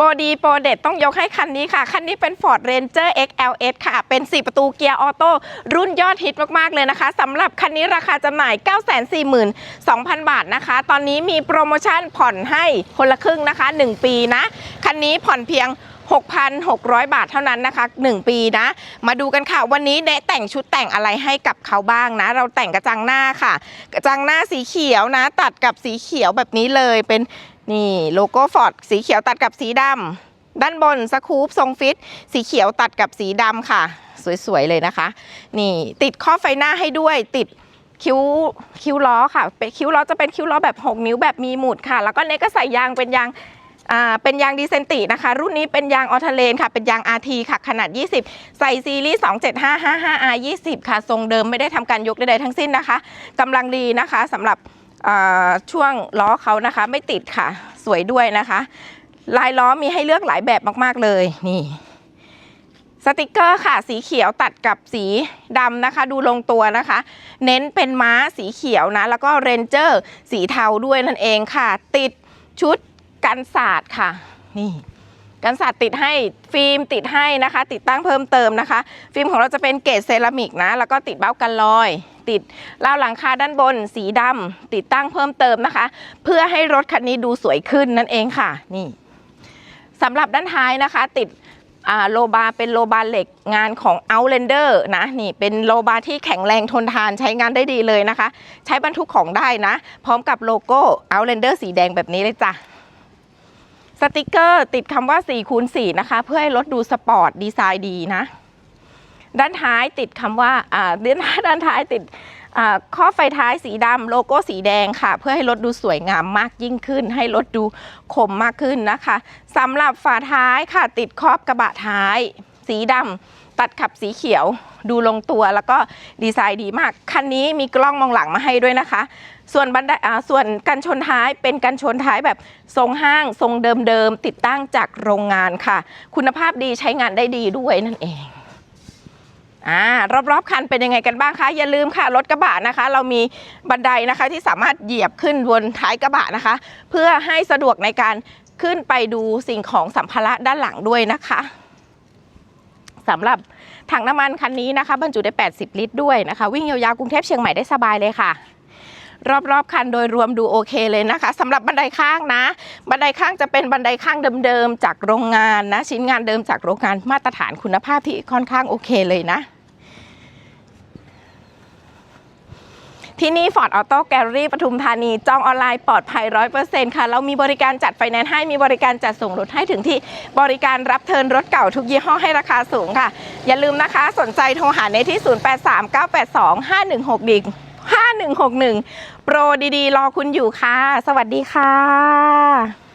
ปรดีโปรเด็ดต้องยกให้คันนี้ค่ะ คันนี้เป็น Ford Ranger XLS ค่ะ เป็น 4 ประตูเกียร์ออโต้รุ่นยอดฮิตมาก ๆ เลยนะคะสำหรับคันนี้ราคาจำหน่าย 942,000 บาทนะคะ ตอนนี้มีโปรโมชั่นผ่อนให้คนละครึ่งนะคะ 1 ปีนะ คันนี้ผ่อนเพียง6,600 บาทเท่านั้นนะคะ 1 ปีนะ มาดูกันค่ะ วันนี้เนะแต่งชุดแต่งอะไรให้กับเขาบ้างนะ เราแต่งกระจังหน้าค่ะ กระจังหน้าสีเขียวนะ ตัดกับสีเขียวแบบนี้เลยเป็น นี่โลโก้ฟอร์ดสีเขียวตัดกับสีดำด้านบนสคูปทรงฟิต สีเขียวตัดกับสีดำค่ะ สวยๆเลยนะคะ นี่ติดข้อไฟหน้าให้ด้วยติดคิ้วคิ้วล้อค่ะเป็นคิ้วล้อจะเป็นคิ้วล้อแบบ 6 นิ้วแบบมีหมุดค่ะ แล้วก็เนกก็ใส่ยางเป็นยางอ่าเป็นยางดีเซนตินะคะ รุ่นนี้เป็นยางออทเลนค่ะ เป็นยาง RT ค่ะ ขนาด 20 ใส่ซีรีส์ 27555R 20 ค่ะ ทรงเดิมไม่ได้ทำการยกใดๆทั้งสิ้นนะคะกำลังดีนะคะสำหรับ ช่วงล้อเขานะคะ ไม่ติดค่ะ สวยด้วยนะคะ ลายล้อมีให้เลือกหลายแบบมากๆเลยนี่สติกเกอร์ค่ะ สีเขียวตัดกับสีดำนะคะ ดูลงตัวนะคะ เน้นเป็นม้าสีเขียวนะ แล้วก็เรนเจอร์ สีเทาด้วยนั่นเองค่ะ ติดชุดกันศาสตร์ค่ะ นี่ กันศาสตร์ติดให้ฟิล์มติดให้นะคะ ติดตั้งเพิ่มเติมนะคะ ฟิล์มของเราจะเป็นเกรดเซรามิกนะ แล้วก็ติดเบ้ากันรอย ติดราวหลังคาด้านบน สีดำติดตั้งเพิ่มเติมนะคะ เพื่อให้รถคันนี้ดูสวยขึ้นนั่นเองค่ะนี่สำหรับด้านท้ายนะคะ ติดโลบาเป็นโลบาเหล็กงานของ Outlander นะนี่เป็นโลบาที่แข็งแรงทนทานใช้งานได้ดีเลยนะคะ ใช้บรรทุกของได้นะ พร้อมกับโลโก้ Outlander สีแดงแบบนี้เลยจ้ะ สติกเกอร์ติดคำว่า4คูณ4นะคะ เพื่อให้รถดูสปอร์ตดีไซน์ดีนะ ด้านท้ายติดคำว่าอ่าด้านด้านท้ายติดข้อไฟท้ายสีดำโลโก้สีแดงค่ะ เพื่อให้รถดูสวยงามมากยิ่งขึ้น ให้รถดูคมมากขึ้นนะคะสำหรับฝาท้ายค่ะติดครอบกระบะท้าย สีดำตัดขับสีเขียว ดูลงตัวแล้วก็ดีไซน์ดีมาก คันนี้มีกล้องมองหลังมาให้ด้วยนะคะ ส่วนบันไดอ่าส่วนกันชนท้ายเป็นกันชนท้ายแบบทรงห้างทรงเดิมๆติดตั้งจากโรงงานค่ะ คุณภาพดีใช้งานได้ดีด้วยนั่นเองอ่ารอบๆคันเป็นยังไงกันบ้างคะ อย่าลืมค่ะ รถกระบะนะคะ เรามีบันไดนะคะที่สามารถเหยียบขึ้นบนท้ายกระบะนะคะ เพื่อให้สะดวกในการขึ้นไปดูสิ่งของสัมภาระด้านหลังด้วยนะคะ สำหรับถังน้ำมันคันนี้นะคะ บรรจุได้ 80 ลิตรด้วยนะคะ วิ่งยาวๆกรุงเทพเชียงใหม่ได้สบายเลยค่ะรอบๆคันโดยรวมดูโอเคเลยนะคะสำหรับบันไดข้างนะ บันไดข้างจะเป็นบันไดข้างเดิมๆจากโรงงานนะ ชิ้นงานเดิมจากโรงงานมาตรฐานคุณภาพที่ค่อนข้างโอเคเลยนะ ที่นี่ Ford Auto Gallery ปทุมธานี จองออนไลน์ปลอดภัย 100%ค่ะ เรามีบริการจัดไฟแนนซ์ให้ มีบริการจัดส่งรถให้ถึงที่ บริการรับเทินรถเก่าทุกยี่ห้อให้ราคาสูงค่ะ อย่าลืมนะคะสนใจโทรหาในที่ 0839825161 5161 โปรดีๆ รอคุณอยู่ค่ะ สวัสดีค่ะ